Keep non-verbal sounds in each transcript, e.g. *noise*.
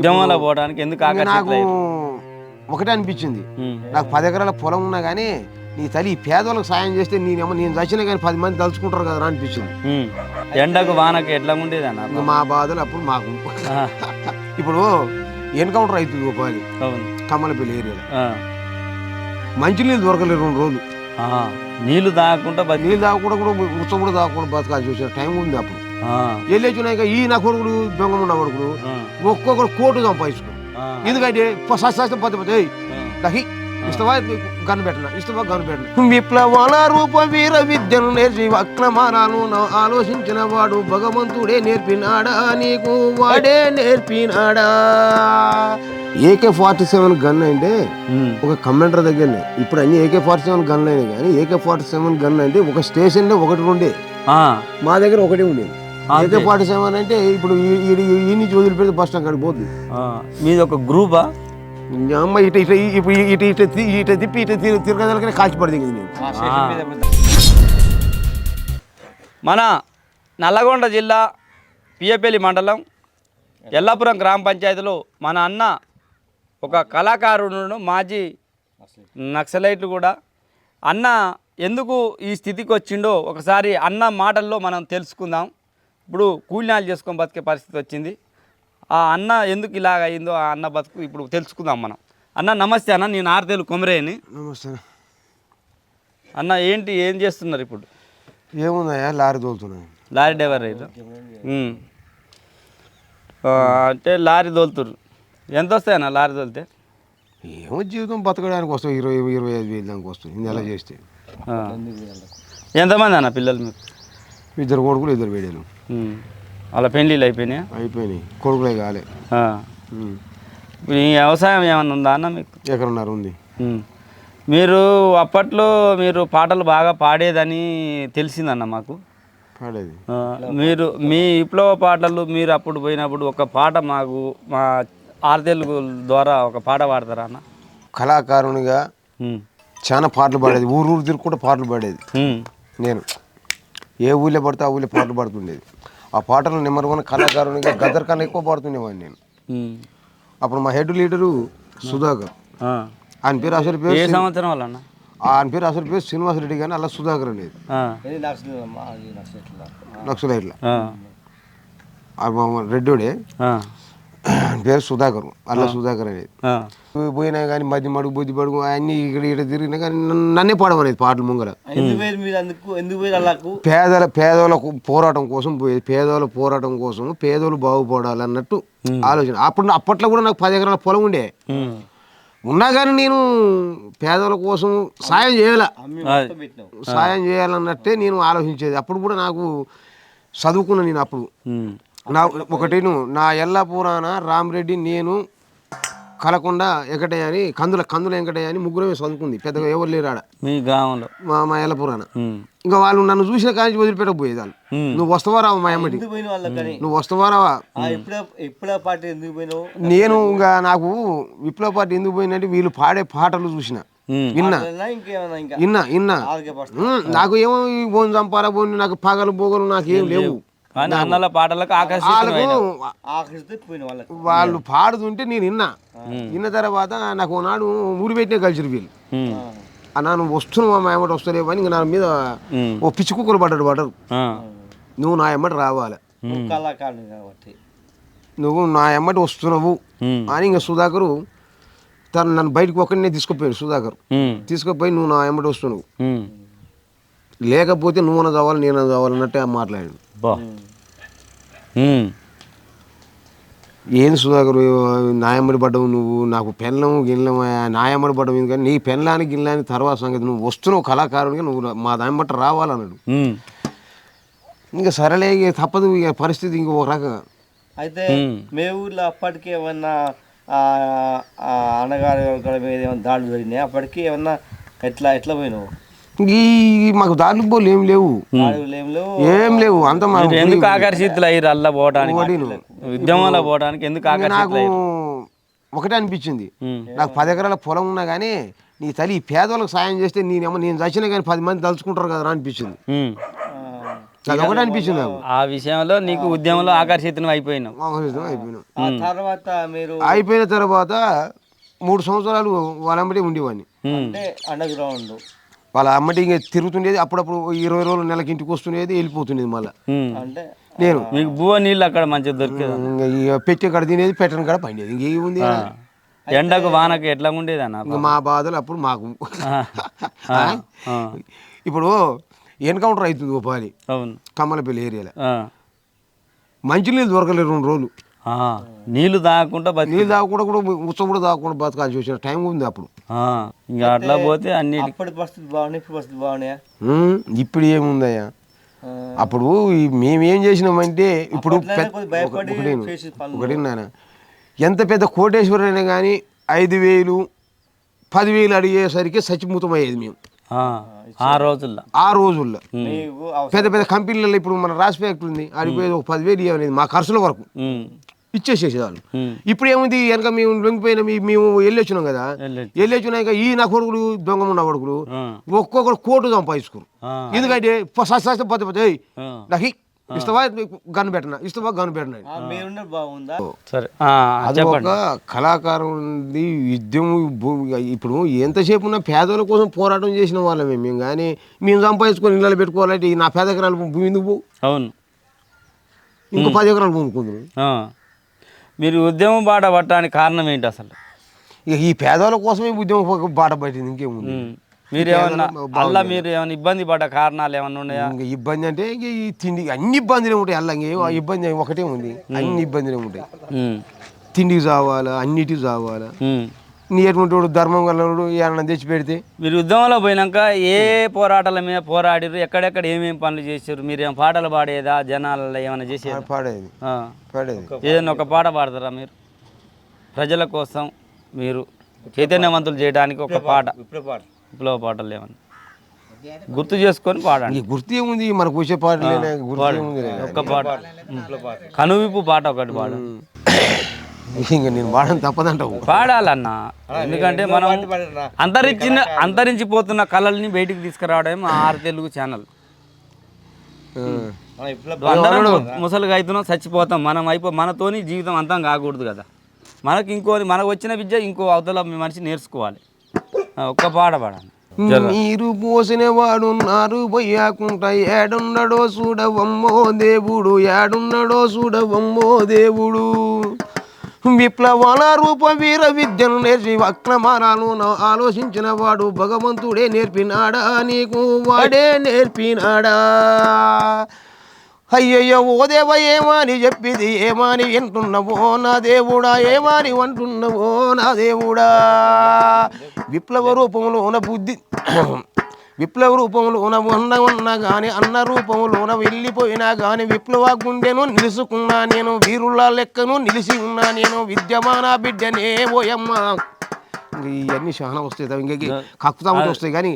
ఉద్యమంలో పోవడానికి ఎందుకు నాకు ఒకటే అనిపించింది. నాకు పది ఎకరాల పొలం ఉన్నా కానీ నీ తల్లి పేదోళ్ళకి సాయం చేస్తే నేనేమో నేను చచ్చినా కానీ పది మంది తలుచుకుంటారు కదా అనిపించింది. ఎండకు వానకు ఎట్లా ఉండేది అన్న ఇంకా మా బాధలు అప్పుడు మాకు ఇప్పుడు ఎన్కౌంటర్ అవుతుంది అవును. కమ్మలపల్లి ఏరియాలో. మంచినీళ్ళు దొరకలేదు రెండు రోజులు. ఆ, నీళ్ళు తాగకుండా నీళ్ళు తాగకుండా కూడా ఉచ్చ కూడా తాగకుండా బతకాల్సి వచ్చిన టైం ఉంది అప్పుడు. వెళ్ళొచ్చినాక ఈ నా కొడుకులు దొంగమున్న కొడుకులు ఆ, ఒక్కొక్కరు కోటు సంపాదించుకో. ఎందుకంటే సస్త పది పది ఆ. దహి ఇష్టమా? గన్ను పెట్టిన? ఇష్టమా? గన్ను పెట్టిన? విప్లవాల రూప వీర విద్యను నేర్చి ఆలోచించిన వాడు భగవంతుడే నేర్పినాడా? నీకు వాడే నేర్పినాడా? ఏకే ఫార్టీ సెవెన్ గన్ అంటే. ఒక కమాండర్ దగ్గరనే. ఇప్పుడు అన్ని ఏకే ఫార్టీ సెవెన్ గన్లు అయినాయి కానీ ఏకే ఫార్టీ సెవెన్ గన్ అంటే ఒక స్టేషన్లో ఒకటి ఉండే. మా దగ్గర ఒకటే ఉండేది ఫార్టీ సెవెన్ అంటే ఇప్పుడు ఈ- నుంచి వదిలిపెడితే బస్ స్టాండ్ కాడికి పోతుంది ఆ. మీది ఒక గ్రూపా? అమ్మ ఇట ఇట ఇప్పుడు ఇట ఇట తి- ఇట తిప్పి ఇట తిరు- తిరగదలకనే కాల్చి పడింది నేను. మన నల్లగొండ జిల్లా పియపల్లి మండలం ఎల్లాపురం గ్రామ పంచాయతీలో మన అన్న ఒక కళాకారుడు మాజీ నక్సలైట్లు కూడా. అన్న ఎందుకు ఈ స్థితికి వచ్చిండో ఒకసారి అన్న మాటల్లో మనం తెలుసుకుందాం. ఇప్పుడు కూలినాలు చేసుకొని బతికే పరిస్థితి వచ్చింది. ఆ అన్న ఎందుకు ఇలాగ అయిందో ఆ అన్న బతుకు ఇప్పుడు తెలుసుకుందాం మనం. అన్న నమస్తే అన్న నేను ఆర్తేలు కొమరేని. నమస్తే. అన్న ఏంటి ఏం చేస్తున్నారు ఇప్పుడు? ఏముందయ్యా లారీ తోలుతున్నాను. లారీ డ్రైవర్ రైతు అంటే లారీ తోలుతురు. ఎంత వస్తాయన్న లారీ తోలితే? ఏమో జీవితం బతకడానికి వస్తాం ఇరవై ఇరవై ఐదు వేలు దానికి వస్తుంది ఇది ఎలా చేస్తే. ఎంతమంది అన్న పిల్లలు మీకు ఇద్దరు కొడుకులు ఇద్దరు వేడేలు వాళ్ళ పెళ్ళిళ్ళు అయిపోయినాయా? అయిపోయినాయి. కొడుకులే కాలే. ఈ వ్యవసాయం ఏమన్నా ఉందా అన్న మీకు? ఎకరన్నర ఉంది. మీరు అప్పట్లో మీరు పాటలు బాగా పాడేదని తెలిసిందన్న మాకు. పాడేది. మీరు మీ విప్లవ పాటలు మీరు అప్పుడు పోయినప్పుడు ఒక పాట మాకు మా ఆరు తెలుగు ద్వారా ఒక పాట పాడతారా అన్న? కళాకారునిగా. చాలా పాటలు పాడేది. ఊరు ఊరు తిరుగుకుంటూ పాటలు పాడేది. నేను. ఏ ఊళ్ళో పడితే ఆ ఊళ్ళో పాటలు పాడుతుండేది. ఆ పాటలు నెంబర్ వన్ కళాకారునిగా గద్దర్ కన్నా ఎక్కువ పాడుతుండేవాడిని నేను. అప్పుడు మా హెడ్ లీడరు సుధాకర్. ఆయన పేరు అసలు పేరు ఏ సంవత్సరం అన్న ఆయన పేరు అసలు పేరు శ్రీనివాసరెడ్డి కానీ అలా సుధాకర్ అనేది. నక్సలైట్ల. ఆ. ఆ మా రెడ్డోడే. *clears throat* పేరు సుధాకర్ అల్ల సుధాకర్ అనేది. పోయినా కానీ మధ్య మడుగు బుద్ధి పడుగు అన్ని ఇక్కడ ఇక్కడ తిరిగినా కానీ నన్ను- పాడమనేది పాటలు ముంగల. పేదల పేదోళ్ళకు పోరాటం కోసం పోయేది పేదోళ్ళ పోరాటం కోసం పేదోళ్ళు బాగుపడాలి అన్నట్టు ఆలోచన. అప్పుడు అప్పట్లో కూడా నాకు పది ఎకరాల పొలం ఉండే. ఉన్నా కానీ నేను పేదల కోసం సాయం చేయాల. సాయం చేయాలన్నట్టే నేను ఆలోచించేది. అప్పుడు కూడా నాకు చదువుకున్నా నేను అప్పుడు. నా ఒకటి నువ్వు నా ఎల్లపురాణ రామరెడ్డి నేను కలకుండా ఎక్కటే అని కందుల కందుల వెంకటయ్య అని ముగ్గురమే చదువుకుంది. పెద్దగా ఎవరు లేరు ఆడ. మీ గ్రామంలో. మా మా ఎల్లపురాణ. ఇంకా వాళ్ళు నన్ను చూసిన కాంచి వదిలిపెట్టకపోయేది వాళ్ళు. నువ్వు వస్తావా రావా మా అమ్మటి కానీ నువ్వు వస్తావా రావా పాట ఎందుకు పోయినావు? నేను ఇంకా నాకు విప్లవ పార్టీ ఎందుకు పోయిందంటే వీళ్ళు పాడే పాటలు చూసిన. విన్నా. నాకు ఏమో ఈ బోన్ చంపారా బోన్ నాకు పగలు బోగలు నాకు ఏం లేవు. కానీ అన్నల పాటలకు ఆకర్షితులు వాళ్ళకు ఆకరిస్తే పోయిన వాళ్ళకి వాళ్ళు పాడుతుంటే నేను విన్నా విన్న తర్వాత నాకు నాడు ఊరి పెట్టినే కలిసిరు వీళ్ళు. అన్నా నువ్వు వస్తున్నావా? మా ఎమ్మటి వస్తలేవు? అని ఇంకా నా మీద. ఓ పిచ్చి కుక్కలు పడ్డాడు పడ్డారు. ఆ. నువ్వు నా ఎమ్మటి రావాలి. కాబట్టి. నువ్వు నా ఎమ్మటి వస్తున్నావు. అని ఇంకా సుధాకరు తను నన్ను బయటకు ఒక్కడినే తీసుకుపోయాడు సుధాకర్. తీసుకుపోయి నువ్వు నా ఎమ్మటి వస్తున్నావు. లేకపోతే నువ్వు కావాలి నేను కావాలన్నట్టే మాట్లాడాడు బా ఉమ్. ఏం సుధాకర్ నాయమ్మడి పడ్డవు నువ్వు నాకు పెళ్ళం గిళ్ళం నాయమ్మడి పడ్డవు ఎందుకని నీ పెళ్ళాని గిళ్ళాని తర్వాత సంగతి నువ్వు వస్తున్నావు కళాకారునిగా నువ్వు మా దాయమ్మట రావాలన్నాడు ఉమ్. ఇంకా సరేలే ఇక తప్పదు ఇక పరిస్థితి ఇంకొక రకంగా అయితే. మే ఊర్లో అప్పటికి ఏమన్నా ఆ, ఆ అన్నగారి మీద ఏమన్నా దాడులు జరిగినాయి అప్పటికి ఏమన్నా ఎట్లా ఎట్లా పోయినావు ఈ మాకు దారులు పోలు ఏం లేవు. ఏం లేవు. ఏం లేవు. అంత ఎందుకు ఆకర్షితులు అయ్యారు అల్లా పోవడానికి. ఉద్యమంలో పోవడానికి ఎందుకు నాకు ఒకటే అనిపించింది. నాకు పది ఎకరాల పొలం ఉన్నా కానీ నీ తల్లి ఈ పేదోళ్ళకి సాయం చేస్తే నేనేమో నేను చచ్చినా కానీ పది మంది తలుచుకుంటారు కదా అనిపించింది. అది ఒకటే అనిపించింది నాకు. ఆ విషయంలో నీకు ఉద్యమంలో ఆకర్షితం అయిపోయినావు. ఆకర్షితం అయిపోయినాం ఆ తర్వాత మీరు అయిపోయిన తర్వాత మూడు సంవత్సరాలు వాళ్ళ అమ్మటి ఉండేవాడిని అండర్ గ్రౌండ్ వాళ్ళ అమ్మటి ఇంకా తిరుగుతుండేది అప్పుడప్పుడు ఇరవై రోజులు నెలకి ఇంటికి వస్తుండేది వెళ్ళిపోతుండేది మళ్ళీ. అంటే నేను. మీకు బువ్వ నీళ్ళు అక్కడ మంచిగా దొరికేది? ఇంకా ఇక పెట్టే కాడ తినేది పెట్టని కాడ పండేది ఇంకేముంది ఎండకు వానకు ఎట్లా ఉండేది అన్న ఇంకా మా బాధలు అప్పుడు మాకు. ఆ, ఆ, ఇప్పుడు ఎన్కౌంటర్ అవుతుంది ఓ పాలి అవును. కమ్మలపల్లి ఏరియాలో. ఆ, మంచినీళ్ళు దొరకలేదు రెండు రోజులు. నీళ్ళు తాగకుండా బతి నీళ్ళు తాగకుండా కూడా ఉత్సవం కూడా తాగకుండా బతకాల్సి వచ్చిన టైం ఉంది అప్పుడు. ఆ, ఇంకా అట్లా పోతే అన్ని అప్పటి పరిస్థితి బాగున్నాయి ఇప్పుడు పరిస్థితి బాగున్నాయా? ఇప్పుడు ఏముందయ్యా? అప్పుడు ఈ మేమేం చేసినామంటే ఇప్పుడు. ఒకటి నాయన ఎంత పెద్ద కోటేశ్వరైనా కానీ ఐదు వేలు పదివేలు అడిగేసరికి సచిమూతం అయ్యేది మేము. ఆ, రోజుల్లో. ఆ రోజుల్లో. పెద్ద పెద్ద కంపెనీలలో ఇప్పుడు మన రాసి ఫ్యాక్టరీ ఉంది. అడిగిపోయేది ఒక పదివేలు ఇవ్వలేదు మా ఖర్చుల వరకు. ఇచ్చేసేసేవాళ్ళు. ఇప్పుడు ఏముంది? వెనక మేము లొంగిపోయిన మేము వెళ్ళి వచ్చినాం కదా. వెళ్ళొచ్చు. వెళ్ళి వచ్చినాక ఈ నా కొడుకులు దొంగ ఉన్న కొడుకులు ఒక్కొక్కరు కోటు సంపాదించుకోరు. ఎందుకంటే సస్తే పది పది ఆ. నాకు ఇ- ఇస్తావా గన్ను పెట్టిన? ఇస్తావా గన్ను పెట్టిన? బాగుందా? సరే. అది ఒక కళాకారం ఉంది యుద్ధం ఇప్పుడు ఎంతసేపు ఉన్న పేదల కోసం పోరాటం చేసిన వాళ్ళమే. మేము కానీ మేము సంపాదించుకొని ఇళ్ళలో పెట్టుకోవాలంటే ఈ నా పేద ఎకరాలు భూమి ఎందుకు అవును. ఇంకో పది ఎకరాలు ఆ. మీరు ఉద్యమం బాట పట్టడానికి కారణం ఏంటి అసలు? ఇక ఈ పేదవాళ్ళ కోసమే ఉద్యమం బాట పట్టింది ఇంకేముంది. మీరు ఏమన్నా అల్లా మీరు ఏమైనా ఇబ్బంది పడ్డ కారణాలు ఏమన్నా ఉన్నాయా? ఇంకా ఇబ్బంది అంటే ఇంక ఈ తిండి అన్ని ఇబ్బందులే ఉంటాయి అల్ల. ఇంకేం ఇబ్బంది ఒకటే ఉంది. అన్ని ఇబ్బందులే ఉంటాయి. తిండికి చావాలా అన్నిటికి చావాలా. నీ ఎటువంటి వాడు ధర్మం గలవాడు ఏమన్నా తెచ్చి పెడితే? మీరు ఉద్యమంలో పోయినాక ఏ పోరాటాల మీద పోరాడిరు ఎక్కడెక్కడ ఏమేమి పనులు చేశారు మీరు ఏం పాటలు పాడేదా? జనాలలో ఏమైనా చేసేదా? పాడేది. ఆ. పాడేది. ఏదైనా ఒక పాట పాడతారా మీరు? ప్రజల కోసం మీరు చైతన్యవంతులు చేయడానికి ఒక పాట. ఇప్పుడే పాడు. విప్లవ పాటలు ఏమన్నా గుర్తు చేసుకొని పాడండి. ఈ గుర్తు ఏముంది? మనకు వచ్చే పాటలేనే ఏముంది ఒక్క పాట. కనువిప్పు పాట ఒకటి పాడు. ఇంకా నేను తప్పదంటావు. పాడాలన్నా. ఎందుకంటే మనం అంతరించిన అంతరించిపోతున్న కళల్ని బయటికి తీసుకురావడమే మా ఆరు తెలుగు ఛానల్ అందరం ముసలిగా అవుతున్నాం చచ్చిపోతాం. మనం అయిపో మనతోని జీవితం అంతం కాకూడదు కదా. మనకి ఇంకో మనకు వచ్చిన విద్య ఇంకో అవతల మనిషి నేర్చుకోవాలి. ఒక్క పాట పాడాలి నీరు పోసిన వాడున్నారు పోయాకుంట ఏడున్నాడో చూడవమ్మో దేవుడు ఏడున్నాడో చూడవమ్మో దేవుడు. విప్లవాల రూప వీర విద్యను నేర్చి వక్రమానాలు ఆలోచించిన వాడు భగవంతుడే నేర్పినాడా నీకు వాడే నేర్పినాడా? అయ్యయ్యో ఓ దేవ ఏమని చెప్పిది ఏమని వింటున్నావో నా దేవుడా ఏమని అంటున్నావో నా దేవుడా? విప్లవ రూపంలో ఉన్న బుద్ధి విప్లవ రూపంలో ఉన్న ఉన్న కానీ అన్న రూపంలోన వెళ్ళిపోయినా కానీ విప్లవ గుండెను నిలుసుకున్నా నేను వీరుల లెక్కను నిలిచి ఉన్నా నేను విద్యమాన బిడ్డనే ఓయమ్మ. ఇవన్నీ చాలా వస్తాయి. ఇంక కక్కుతా ఉంటే వస్తాయి కానీ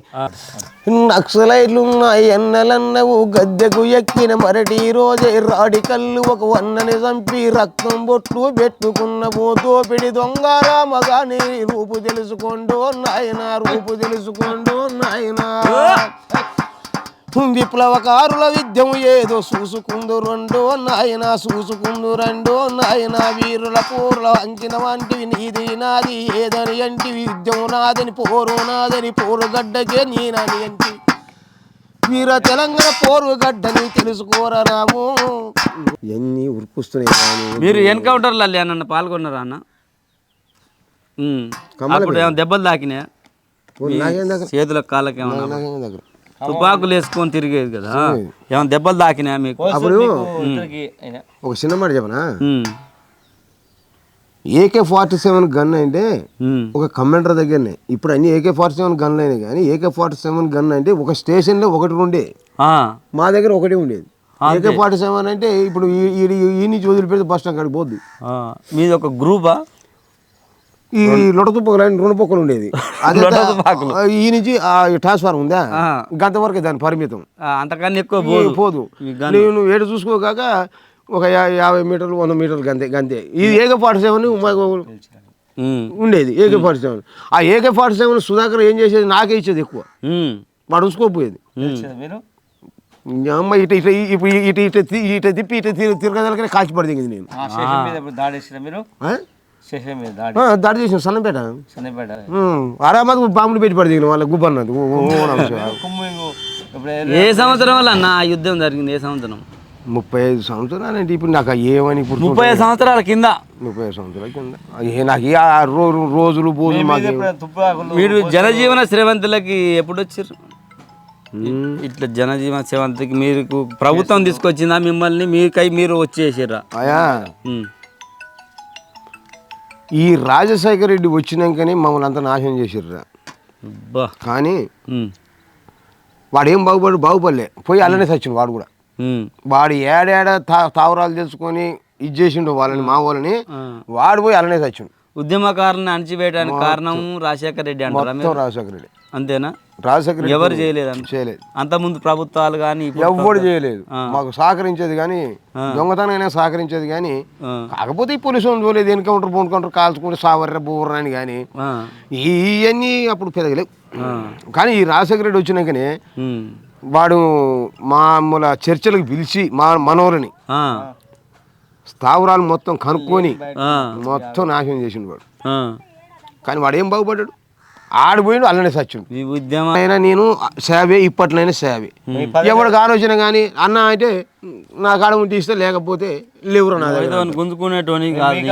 నక్సలైట్లు ఉన్నాయి అన్నలన్నవు గద్దెకు ఎక్కిన మరటి రోజే రాడి కళ్ళు ఒక వన్నని చంపి రక్తం బొట్టు పెట్టుకున్నవు దోపిడి దొంగ రామగాని రూపు తెలుసుకోండు నాయన రూపు తెలుసుకోండు నాయనా. విప్లవకారుల విద్యము ఏదో చూసుకుందు రెండో నాయన చూసుకుందు రెండో నాయన వీరుల పూర్ల అంకిన వంటివి నీది నాది ఏదని అంటివి విద్యము నాదని పోరు నాదని పోరు గడ్డకే నీనని అంటి. వీర తెలంగాణ పోరు గడ్డని తెలుసుకోరా రాము ఎన్ని ఉరుకుస్తున్నాయి మీరు ఎన్కౌంటర్లో ఏమన్నా పాల్గొన్నారా అన్న. అప్పుడు ఏమైనా దెబ్బలు తాకినాయా? చేతుల కాళ్ళకి ఏమన్నా నాకేం దగ్గర. తుపాకులు వేసుకొని తిరిగేది కదా. ఏమైనా దెబ్బలు తాకినాయా మీకు? అప్పుడు ఒక చిన్న మాట చెప్పనా. ఏకే ఫార్టీ సెవెన్ గన్ అంటే. ఒక కమాండర్ దగ్గరనే. ఇప్పుడు అన్ని ఏకే ఫార్టీ సెవెన్ గన్లు అయినాయి కానీ ఏకే ఫార్టీ సెవెన్ గన్ అంటే ఒక స్టేషన్లో ఒకటి ఉండే. ఆ. మా దగ్గర ఒకటే ఉండేది. ఏకే ఫార్టీ సెవెన్ అంటే ఇప్పుడు ఈ నుంచి వదిలిపెడితే బస్ స్టాండ్ కాడికి పోద్ది. ఆ. మీది ఒక గ్రూపా? ఈ లొడతుప్పలు అని రెండు పొక్కలు ఉండేది. ఈ నుంచి ఆ ట్రాన్స్ఫార్మర్ ఉందా. గంట వరకే దాని పరిమితం అంతకన్నా ఎక్కువ పోదు నేను ఏడు చూసుకోగాక ఒక యాభై మీటర్లు వంద మీటర్లు గంతే గంతే ఇది ఏకే ఫార్టీ సెవెన్ ఉమ్. ఉండేది ఏకే ఫార్టీ సెవెన్ ఆ ఏకే ఫార్టీ సెవెన్ సుధాకర్ ఏం చేసేది నాకే ఇచ్చేది ఎక్కువ. వాడు ఉంచుకోపోయేది అమ్మ ఇట ఇట ఇప్పుడు ఇట ఇట ఇట తిప్పి ఇట తిరు తిరగదలకనే కాల్చి పడిదింది నేను దాడి. చేసిన సన్నపేట. సన్నపేట. ఆరామాది బాంబులు పెట్టి వాళ్ళ ఓ నమస్తే. *laughs* కుమ్మింగు ఇప్పుడు ఏ సంవత్సరం వల్ల అన్న ఆ యుద్ధం జరిగింది? ఏ సంవత్సరం? ముప్పై ఐదు సంవత్సరాలు అంటే ఇప్పుడు నాకు ఏమని ఇప్పుడు ముప్పై ఐదు సంవత్సరాల కింద. ముప్పై ఐదు సంవత్సరాల కింద. నాకు ఏ ఆ రో రో- రోజులు బోజులు మాకు మీరు జనజీవన శ్రవంతులకి ఎప్పుడు వచ్చారు? ఇట్లా జనజీవన శ్రవంతికి మీరు ప్రభుత్వం తీసుకొచ్చిందా మిమ్మల్ని? మీకై మీరు వచ్చేసారా? అయా ఈ రాజశేఖర రెడ్డి వచ్చినాకనే మమ్మల్ని అంతా నాశనం చేసిర్రా. కానీ వాడు ఏం బాగుపడు బాగుపడలే. పోయి అలానే చచ్చిండు వాడు కూడా. వాడు ఏడేడ తా తావరాలు తెలుసుకొని ఇది చేసిండు వాళ్ళని మా వాళ్ళని వాడు పోయి అలానే చచ్చిండు ఉద్యమకారుని అణచివేయడానికి కారణం రాజశేఖర రెడ్డి అంటారా రాజశేఖర రెడ్డి. అంతేనా? రాజశేఖర ఎవరు చేయలేదంట చేయలేదు అంతకుముందు ప్రభుత్వాలు కానీ ఎవ్వడు చేయలేదు. మాకు సహకరించేది కానీ దొంగతనమైనా సహకరించేది కానీ కాకపోతే ఈ పోలీసు చూడలేదు. ఎన్కౌంటర్ పోన్కౌంటర్ కాల్చుకుంటే సావర్ర బూర్ర అని కానీ ఇవన్నీ అప్పుడు పెరగలేవు. కానీ ఈ రాజశేఖర రెడ్డి వచ్చినాకనే వాడు మామూలు చర్చలకు పిలిచి మా మనోరని స్థావరాలు మొత్తం కనుక్కొని మొత్తం నాశనం చేసిండు వాడు. కానీ వాడు ఏం బాగుపడ్డాడు? ఆడిపోయిండు అల్లనే సచ్చిండు. ఈ ఉద్యమ అయినా నేను సేవే ఇప్పట్లైనా సేవే. ఎవరికి ఆలోచన కానీ అన్న అంటే నా కాడ ఉంటే ఇస్తే లేకపోతే లేవురా నా దగ్గర గుంజుకునేటోని కాదు.